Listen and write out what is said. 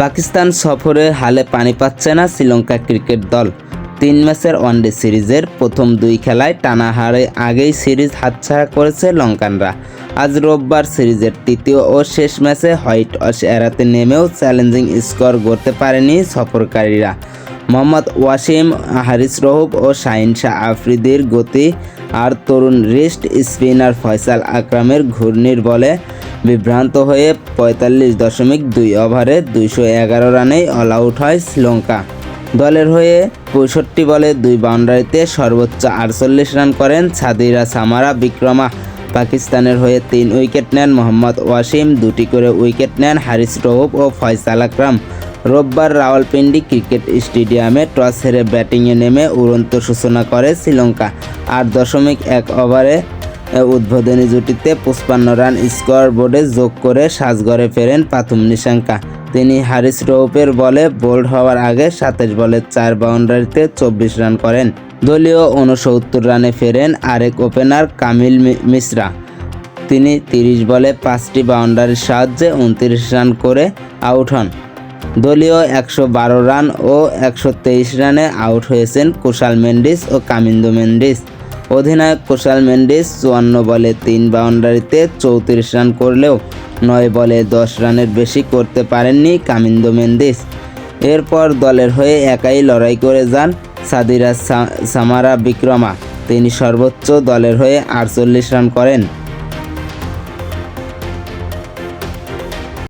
পাকিস্তান সফরে হালে পানি পাচ্ছে না শ্রীলঙ্কা ক্রিকেট দল। তিন ম্যাচের ওয়ানডে সিরিজের প্রথম দুই খেলায় টানা হারে আগেই সিরিজ হাতছাড়া করেছে লঙ্কানরা। আজ রোববার সিরিজের তৃতীয় ও শেষ ম্যাচে হোয়াইট ওয়াশ এড়াতে নেমেও চ্যালেঞ্জিং স্কোর গড়তে পারেনি সফরকারীরা। মোহাম্মদ ওয়াসিম, হারিস রহুব ও শাহিন শাহ আফ্রিদির গতি আর তরুণ রিস্ট স্পিনার ফয়সাল আকরামের ঘূর্ণির বলে বিভ্রান্ত হয়ে পঁয়তাল্লিশ দশমিক দুই ওভারে দুইশো এগারো রানেই অল আউট হয় শ্রীলঙ্কা। দলের হয়ে পঁয়ষট্টি বলে দুই বাউন্ডারিতে সর্বোচ্চ আটচল্লিশ রান করেন সাদিরা সামারা, বিক্রমা। পাকিস্তানের হয়ে তিন উইকেট নেন মোহাম্মদ ওয়াসিম, দুটি করে উইকেট নেন হারিস রহুব ও ফয়সাল আকরাম। রোববার রাওয়ালপিন্ডি ক্রিকেট স্টেডিয়ামে টস হেরে ব্যাটিংয়ে নেমে উড়ন্ত সূচনা করে শ্রীলঙ্কা। আট দশমিক এক ওভারে উদ্বোধনী জুটিতে পঁচপান্ন রান স্কোয়ার বোর্ডে যোগ করে সাজঘরে ফেরেন পাথুম নিশাঙ্কা। তিনি হারিস রৌপের বলে বোল্ড হওয়ার আগে সাতাশ বলে চার বাউন্ডারিতে চব্বিশ রান করেন। দলীয় উনসত্তর রানে ফেরেন আরেক ওপেনার কামিল মিশ্রা। তিনি তিরিশ বলে পাঁচটি বাউন্ডারির সাহায্যে উনত্রিশ রান করে আউট হন। দলীয় একশো বারো রান ও একশো তেইশ রানে আউট হয়েছেন কুশাল মেন্ডিস ও কামিন্দু মেন্ডিস। অধিনায়ক কোশাল মেন্ডিস চুয়ান্ন বলে তিন বাউন্ডারিতে চৌত্রিশ রান করলেও নয় বলে দশ রানের বেশি করতে পারেননি কামিন্দো মেন্দিস এরপর দলের হয়ে একাই লড়াই করে যান সাদিরা সামারা বিক্রমা। তিনি সর্বোচ্চ দলের হয়ে আটচল্লিশ রান করেন।